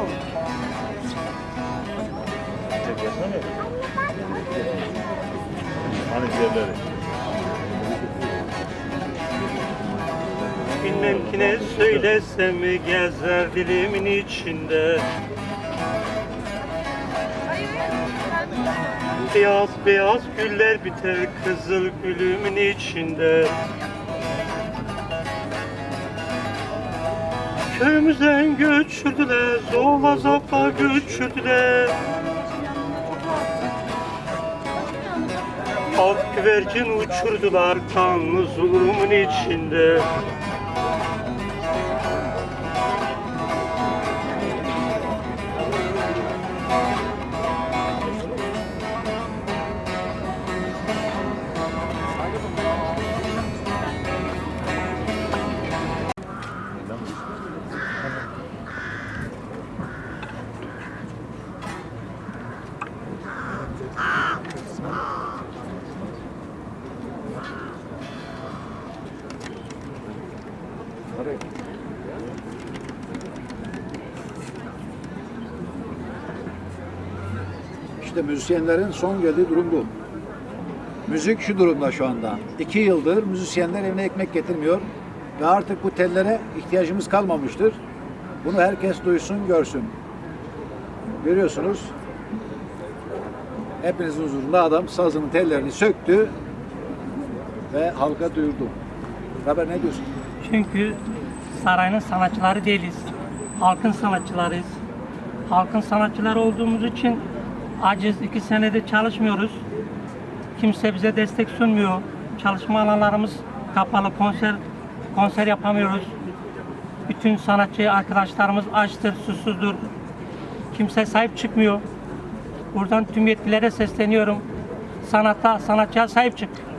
Tamam. Bilmem ki ne söylesem gezer dilimin içinde. Beyaz beyaz güller biter kızıl gülümün içinde. Köyümüzden göçürdüler, zor azapla göçürdüler. Alt güvercin uçurdular kanlı zulümün içinde İşte müzisyenlerin son geldiği durum bu. Müzik şu durumda şu anda. İki yıldır müzisyenler evine ekmek getirmiyor ve artık bu tellere ihtiyacımız kalmamıştır. Bunu herkes duysun, görsün. Görüyorsunuz. Hepinizin huzurunda adam sazının tellerini söktü ve halka duyurdu. Haber ne diyorsun? Çünkü sarayın sanatçıları değiliz. Halkın sanatçılarıyız. Halkın sanatçıları olduğumuz için aciz iki senedir çalışmıyoruz. Kimse bize destek sunmuyor. Çalışma alanlarımız kapalı. Konser konser yapamıyoruz. Bütün sanatçı arkadaşlarımız açtır, susuzdur. Kimse sahip çıkmıyor. Buradan tüm yetkililere sesleniyorum. Sanatta, sanatçıya sahip çık.